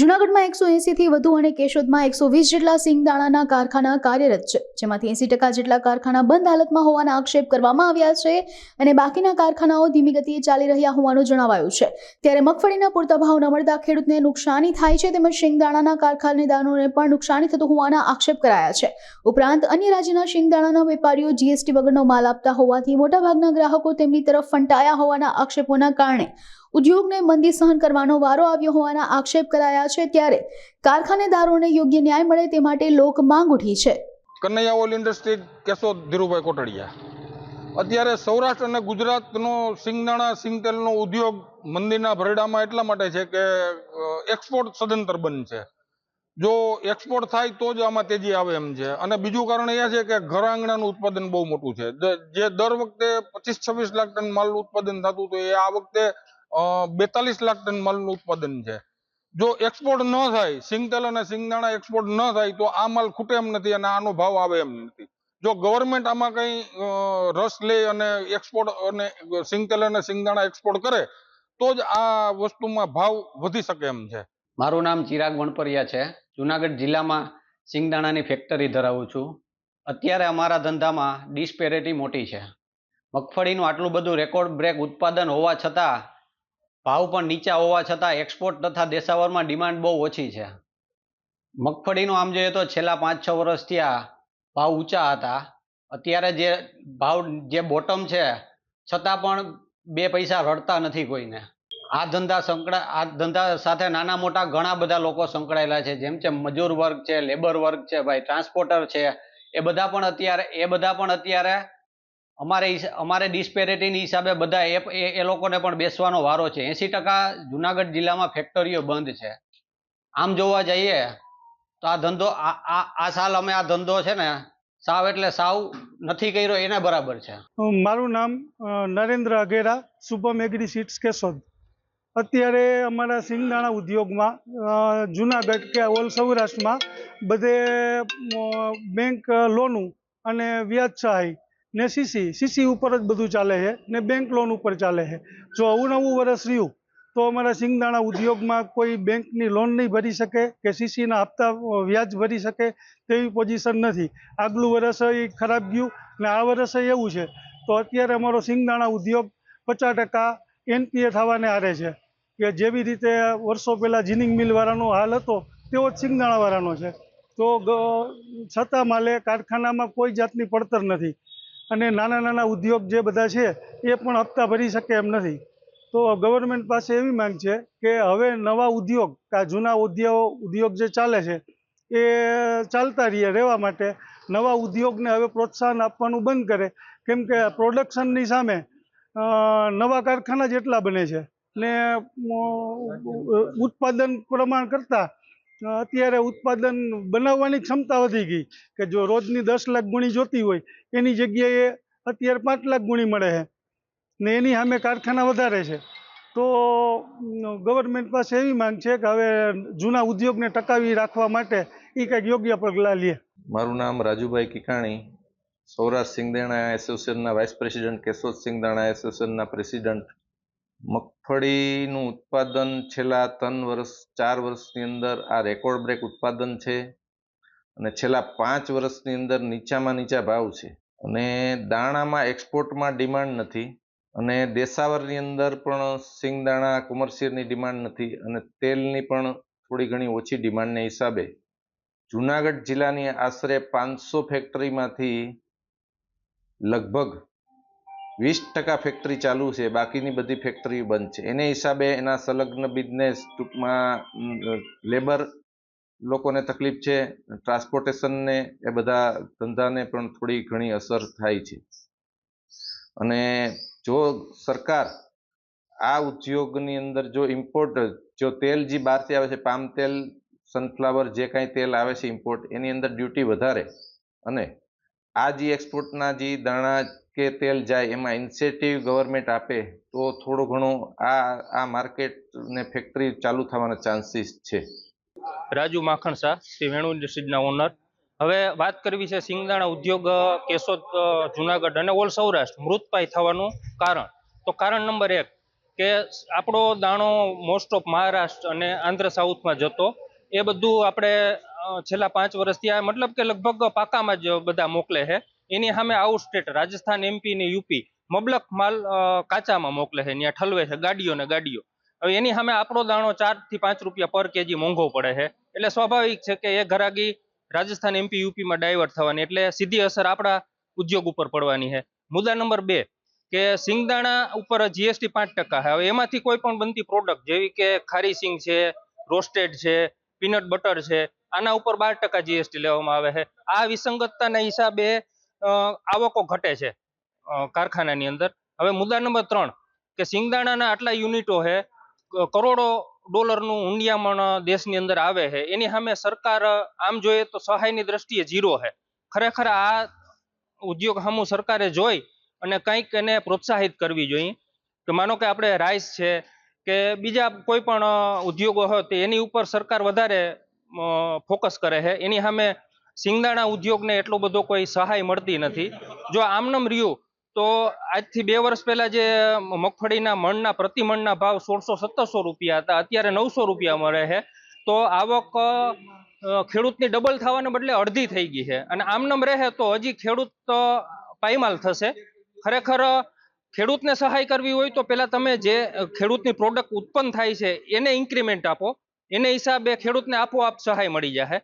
જૂનાગઢમાં એકસો એંસીથી વધુ અને કેશોદમાં એકસો વીસ જેટલા સિંગદાણાના કારખાના કાર્યરત છે. જેમાંથી એંસી ટકા જેટલા કારખાના બંધ હાલતમાં હોવાના આક્ષેપ કરવામાં આવ્યા છે અને બાકીના કારખાનાઓ ધીમી ગતિએ ચાલી રહ્યા હોવાનું જણાવાયું છે. ત્યારે મગફળીના પૂરતા ભાવ ન મળતા ખેડૂતને નુકસાની થાય છે તેમજ શિંગદાણાના કારખાનેદારોને પણ નુકસાની થતું હોવાના આક્ષેપ કરાયા છે. ઉપરાંત અન્ય રાજ્યના શિંગદાણાના વેપારીઓ જીએસટી વગરનો માલ આપતા હોવાથી મોટાભાગના ગ્રાહકો તેમની તરફ ફંટાયા હોવાના આક્ષેપોના કારણે ઉદ્યોગને મંદી સહન કરવાનો વારો આવ્યો હોવાના આક્ષેપ કરાયા છે ત્યારે કારખાનેદારોને યોગ્ય ન્યાય મળે તે માટે લોક માંગ ઉઠી છે. Kanaiya oil industry Keshod Dhirubhai Kotadiya. અત્યારે સૌરાષ્ટ્ર અને ગુજરાતનો સિંગદાણા, સિંગતેલનો ઉદ્યોગ મંદીના ભરડામાં એટલા માટે છે કે એક્સપોર્ટ સદંતર બંધ છે. જો એક્સપોર્ટ થાય તો જ આમાં તેજી આવે એમ છે. અને બીજું કારણ એ છે કે ઘર આંગણાનું ઉત્પાદન બહુ મોટું છે. જે દર વખતે પચીસ છવ્વીસ લાખ ટન માલનું ઉત્પાદન થતું હતું એ આ વખતે બેતાલીસ લાખ ટન માલનું ઉત્પાદન છે. જો એક્સપોર્ટ ન થાય, સિંગતેલ અને સિંગદાણા એક્સપોર્ટ ન થાય, તો આ માલ ખૂટે એમ નથી અને આનો ભાવ આવે એમ નથી. જો ગવર્મેન્ટ આમાં કંઈ રસ લે અને એક્સપોર્ટ અને સિંગતેલ અને સિંગદાણા એક્સપોર્ટ કરે, તો જ આ વસ્તુમાં ભાવ વધી શકે એમ છે. મારું નામ ચિરાગ વણપરિયા છે. જુનાગઢ જિલ્લામાં સિંગદાણાની ફેક્ટરી ધરાવું છું. અત્યારે અમારા ધંધામાં ડિસ્પેરિટી મોટી છે. મગફળીનું આટલું બધું રેકોર્ડ બ્રેક ઉત્પાદન હોવા છતાં ભાવ પણ નીચા હોવા છતાં એક્સપોર્ટ તથા દેશાવરમાં ડિમાન્ડ બહુ ઓછી છે. મગફળીનું આમ જોઈએ તો છેલ્લા પાંચ છ વર્ષથી આ ભાવ ઊંચા હતા. અત્યારે જે ભાવ, જે બોટમ છે, છતાં પણ બે પૈસા રડતા નથી કોઈને. આ ધંધા સંકળા, આ ધંધા સાથે નાના મોટા ઘણા બધા લોકો સંકળાયેલા છે, જેમ કે મજૂર વર્ગ છે લેબર વર્ગ છે, ભાઈ ટ્રાન્સપોર્ટર છે, એ બધા પણ અત્યારે, એ બધા પણ અત્યારે અમારે અમારે ડિસ્પેરિટીની હિસાબે બધા એ, એ- લોકોને પણ બેસવાનો વારો છે. એંસી ટકા જુનાગઢ જિલ્લામાં ફેક્ટરીઓ બંધ છે. આમ જોવા જઈએ તો આ ધંધો, આ આ સાલ અમે આ ધંધો છે ને, સાવ એટલે સાવ નથી કર્યો, એને બરાબર છે. મારું નામ નરેન્દ્ર અઘેરા, શુભમ એગ્રી સીટ્સ કેશોદ. અત્યારે અમારા સિંગદાણા ઉદ્યોગમાં જુનાગઢ કે ઓલ સૌરાષ્ટ્રમાં બધે બેંક લોનું અને વ્યાજ સહાય ને સીસી સીસી ઉપર જ બધું ચાલે છે ને બેંક લોન ઉપર ચાલે છે. જો આવું નવું વર્ષ રહ્યું, તો અમારા સિંગદાણા ઉદ્યોગમાં કોઈ બેંકની લોન નહીં ભરી શકે કે સીસીના હપ્તા વ્યાજ ભરી શકે તેવી પોઝિશન નથી. આગલું વર્ષ એ ખરાબ ગયું ને આ વર્ષે એવું છે. તો અત્યારે અમારો સિંગદાણા ઉદ્યોગ પચાસ ટકા એનપીએ થવાને આરે છે. કે જેવી રીતે વર્ષો પહેલાં જીનિંગ મિલવાળાનો હાલ હતો, તેવો જ સિંગદાણાવાળાનો છે. તો છતાં માલે કારખાનામાં કોઈ જાતની પડતર નથી. અને નાના નાના ઉદ્યોગ જે બધા છે, એ પણ હપ્તા ભરી શકે એમ નથી. તો ગવર્મેન્ટ પાસે એવી માંગ છે કે હવે નવા ઉદ્યોગ આ જૂના ઉદ્યોગ ઉદ્યોગ જે ચાલે છે, એ ચાલતા રહીએ, રહેવા માટે. નવા ઉદ્યોગને હવે પ્રોત્સાહન આપવાનું બંધ કરે. કેમ કે પ્રોડક્શનની સામે નવા કારખાના જેટલા બને છે. ને ઉત્પાદન પ્રમાણ કરતાં અત્યારે ઉત્પાદન બનાવવાની ક્ષમતા વધી ગઈ કે જો રોજની દસ લાખ ગુણી જોતી હોય, એની જગ્યાએ અત્યારે પાંચ લાખ ગુણી મળે છે ને એની સામે કારખાના વધારે છે. તો ગવર્મેન્ટ પાસે એવી માંગ છે કે હવે જૂના ઉદ્યોગને ટકાવી રાખવા માટે એ કંઈક યોગ્ય પગલાં લે. મારું નામ રાજુભાઈ કિકાણી, સૌરાષ્ટ્ર સિંગદાણા એસોસિએશનના વાઇસ પ્રેસિડેન્ટ કેશોદ સિંગદાણા એસોસિએશનના પ્રેસિડેન્ટ મગફળીનું ઉત્પાદન છેલ્લા ત્રણ વર્ષ, ચાર વર્ષની અંદર આ રેકોર્ડ બ્રેક ઉત્પાદન છે અને છેલ્લા પાંચ વર્ષની અંદર નીચામાં નીચા ભાવ છે. અને દાણામાં એક્સપોર્ટમાં ડિમાન્ડ નથી અને દેશાવરની અંદર પણ સિંગદાણા કોમર્શિયલની ડિમાન્ડ નથી અને તેલની પણ થોડી ઘણી ઓછી ડિમાન્ડને હિસાબે જૂનાગઢ જિલ્લાની આશરે પાંચસો ફેક્ટરીમાંથી લગભગ વીસ ટકા ફેક્ટરી ચાલુ છે, બાકીની બધી ફેક્ટરી બંધ છે. એને હિસાબે એના સંલગ્ન બિઝનેસ ટૂંકમાં લેબર લોકોને તકલીફ છે ટ્રાન્સપોર્ટેશનને એ બધા ધંધાને પણ થોડી ઘણી અસર થાય છે. અને જો સરકાર આ ઉદ્યોગની અંદર જો ઇમ્પોર્ટ જો તેલ જે બહારથી આવે છે, પામ તેલ સનફ્લાવર જે કાંઈ તેલ આવે છે ઇમ્પોર્ટ એની અંદર ડ્યુટી વધારે. અને આ જે એક્સપોર્ટના જે દાણા કે તેલ જાય, એમાં ઇન્સેન્ટિવ ગવર્મેન્ટ આપે, તો થોડું ઘણું આ આ માર્કેટ ને ફેક્ટરી ચાલુ થવાના ચાન્સીસ છે. રાજુ માખણ શાહ, શ્રી વેણુ ઇન્ડસ્ટ્રીઝના ઓનર હવે વાત કરવી છે સિંગદાણા ઉદ્યોગ, કેશોદ જુનાગઢ અને ઓલ સૌરાષ્ટ્ર મૃતપાય થવાનું કારણ. તો કારણ નંબર એક, કે આપણો દાણો મોસ્ટ ઓફ મહારાષ્ટ્ર અને આંધ્ર સાઉથમાં જતો. એ બધું આપણે છેલ્લા પાંચ વર્ષથી આ મતલબ કે લગભગ પાકામાં જ બધા મોકલે છે. એની સામે આઉટ સ્ટેટ, રાજસ્થાન એમપી ને યુપી મબલક માલ કાચામાં મોકલે છે ત્યાં ઠલવે છે, ગાડીઓ ને ગાડીઓ. હવે એની સામે આપણો દાણો ચારથી પાંચ રૂપિયા પર કેજી મોંઘો પડે છે. એટલે સ્વાભાવિક છે કે એ ઘરાગી રાજસ્થાન એમપી યુપીમાં ડાયવર્ટ થવાની, એટલે સીધી અસર આપણા ઉદ્યોગ ઉપર પડવાની છે. મુદ્દા નંબર બે, કે સિંગદાણા ઉપર જીએસટી પાંચ ટકા હવે એમાંથી કોઈ પણ બનતી પ્રોડક્ટ જેવી કે ખારી સિંગ છે રોસ્ટેડ છે પીનટ બટર છે, આના ઉપર બાર ટકા જીએસટી લેવામાં આવે છે. આ વિસંગતતાના હિસાબે આવકો ઘટે છે કારખાનાની અંદર. હવે મુદ્દા નંબર ત્રણ, કે સિંગદાણાના આટલા યુનિટો છે કરોડો ડોલરનું હુંડિયામણ દેશની અંદર આવે છે એની સામે સરકાર, આમ જોઈએ તો સહાયની દ્રષ્ટિએ ઝીરો છે ખરેખર આ ઉદ્યોગ સામું સરકારે જોઈ અને કંઈક એને પ્રોત્સાહિત કરવી જોઈએ. કે માનો કે આપણે રાઈસ છે, કે બીજા કોઈ પણ ઉદ્યોગો હોય તો એની ઉપર સરકાર વધારે ફોકસ કરે છે એની સામે સિંગદાણા ઉદ્યોગને એટલો બધો કોઈ સહાય મળતી નથી. જો આમનામ રહ્યું, તો આજથી બે વર્ષ પહેલા જે મગફળીના મણના, પ્રતિ મણના ભાવ સોળસો, સત્તરસો રૂપિયા હતા, અત્યારે નવસો રૂપિયા મળે છે. તો આવક ખેડૂતની ડબલ થવાને બદલે અડધી થઈ ગઈ છે. અને આમનામ રહે તો હજી ખેડૂત પાયમાલ થશે. ખરેખર ખેડૂતને સહાય કરવી હોય તો પહેલા તમે જે ખેડૂતની પ્રોડક્ટ ઉત્પન્ન થાય છે, એને ઇન્ક્રીમેન્ટ આપો. એને હિસાબે ખેડૂતને આપોઆપ સહાય મળી જશે